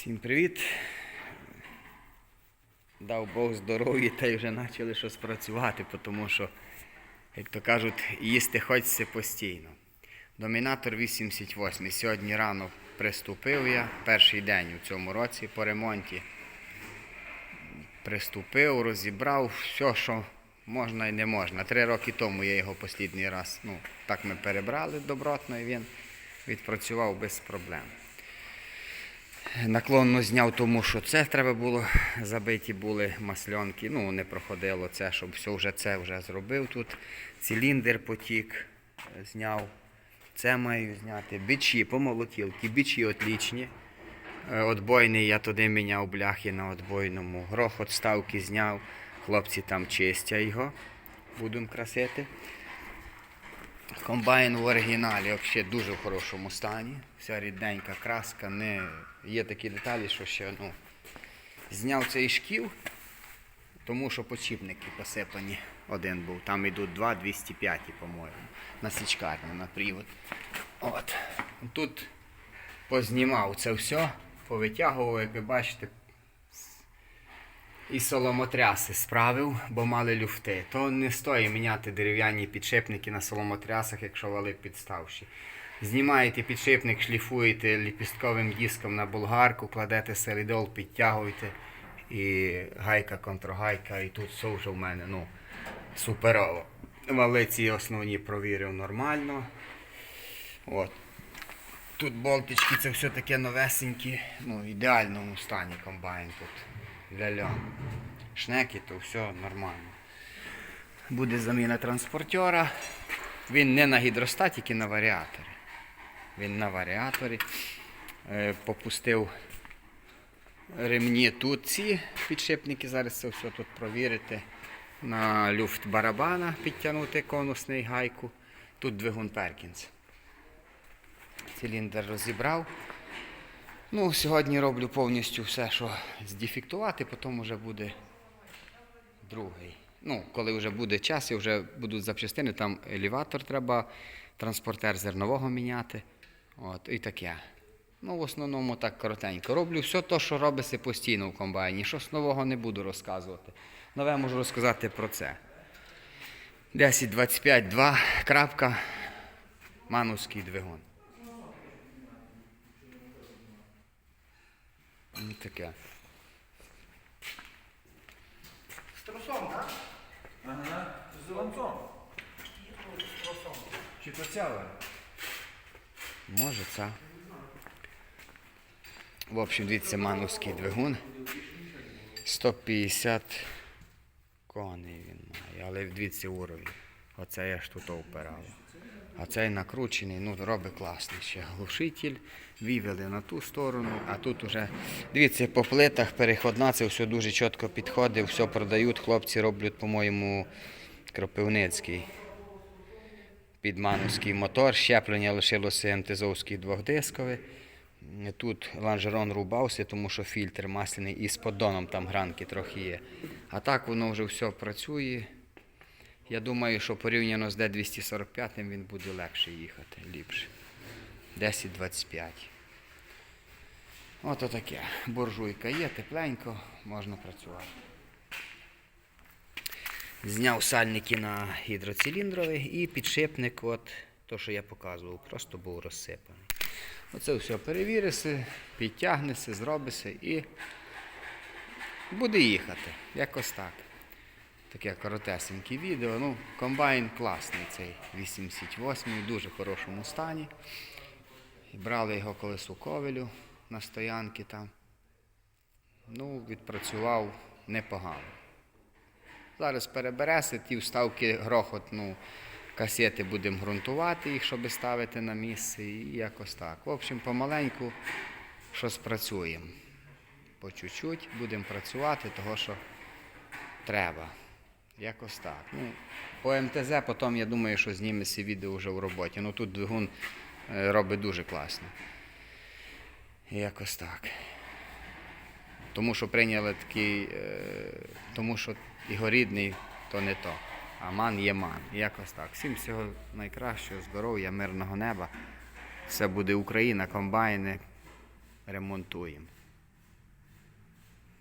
Всім привіт. Дав Бог здоров'я та й вже почали щось працювати, тому що, як то кажуть, їсти хочеться постійно. Домінатор 88. Сьогодні рано приступив я, перший день у цьому році по ремонті. Приступив, розібрав все, що можна і не можна. Три роки тому я його останній раз. Ну, так ми перебрали добротно і він відпрацював без проблем. Наклонно зняв, тому що це треба було, забиті були масльонки. Ну, не проходило це, щоб все вже це вже зробив тут. Циліндр потік е, зняв. Це маю зняти. Бичі, помолотілки, бичі отлічні. Е, Отбойний я туди міняв бляхи на отбойному. Грохот ставки зняв. Хлопці там чистять його. Будемо красити. Комбайн в оригіналі взагалі дуже в хорошому стані. Вся рідненька краска, не... є такі деталі, що ще ну, зняв цей шків, тому що почіпники посипані. Один був. Там йдуть два 205, по-моєму. На січкарню, на привод. От. Тут познімав це все, повитягував, як ви бачите, і соломотряси справив, бо мали люфти. То не стоїть міняти дерев'яні підшипники на соломотрясах, якщо вали підставші. Знімаєте підшипник, шліфуєте ліпістковим диском на болгарку, кладете солідол, підтягуєте. І гайка, контргайка, і тут все вже в мене ну, суперово. Вали ці основні провірив нормально. От. Тут болтички, це все таке новесенькі, ну, в ідеальному стані комбайн тут. Ля-ля. Шнеки, то все нормально. Буде заміна транспортера. Він не на гідростатіки, на варіаторі. Він на варіаторі. Е, попустив ремні тут ці підшипники, зараз це все тут провірити. На люфт барабана підтягнути конусний гайку. Тут двигун Перкінс. Циліндр розібрав. Ну, сьогодні роблю повністю все, що здефектувати, потім вже буде другий. Ну, коли вже буде час і вже будуть запчастини, там елеватор треба, транспортер зернового міняти. От, і таке. Ну, в основному так коротенько. Роблю все те, що робиться постійно в комбайні. Щось нового не буду розказувати. Нове можу розказати про це. 1025 2 крапка, мановський двигун. Ну, таке. З тросом, так? Ага, з ланцом. З. Чи то цяле? Може, це. В общем, дивіться, мановський двигун. 150 коней він має, але дивіться уровень. Оце я ж тут опирав. А цей накручений, ну, робить класний ще глушитель. Вивели на ту сторону, а тут уже, дивіться, по плитах переходна, це все дуже чітко підходить, все продають, хлопці роблять, по-моєму, Кропивницький підмановський мотор, щеплення лишилося МТЗовський двохдисковий. Тут лонжерон рубався, тому що фільтр масляний і з поддоном там гранки трохи є. А так воно вже все працює. Я думаю, що порівняно з D245 він буде легше їхати, ліпше. 10-25. Ото таке. Буржуйка є, тепленько, можна працювати. Зняв сальники на гідроциліндровий і підшипник, от то, що я показував, просто був розсипаний. Оце все перевіриться, підтягнеться, зробиться і буде їхати. Якось так. Таке коротесеньке відео. Ну, комбайн класний цей 88 в дуже хорошому стані. Брали його колись у ковелю на стоянки там. Ну, відпрацював непогано. Зараз перебереться, ті вставки грохот, ну, касети будемо ґрунтувати їх, щоб ставити на місце і якось так. В общем, помаленьку щось працюємо. По чуть-чуть будемо працювати, того що треба. Якось так. Ну, по МТЗ потім я думаю, що зніметься відео вже в роботі. Ну тут двигун е, робить дуже класно. Якось так. Тому що прийняли такий, е, тому що його рідний, то не то. А ман є ман. Якось так. Всім всього найкращого, здоров'я, мирного неба. Все буде Україна, комбайни. Ремонтуємо.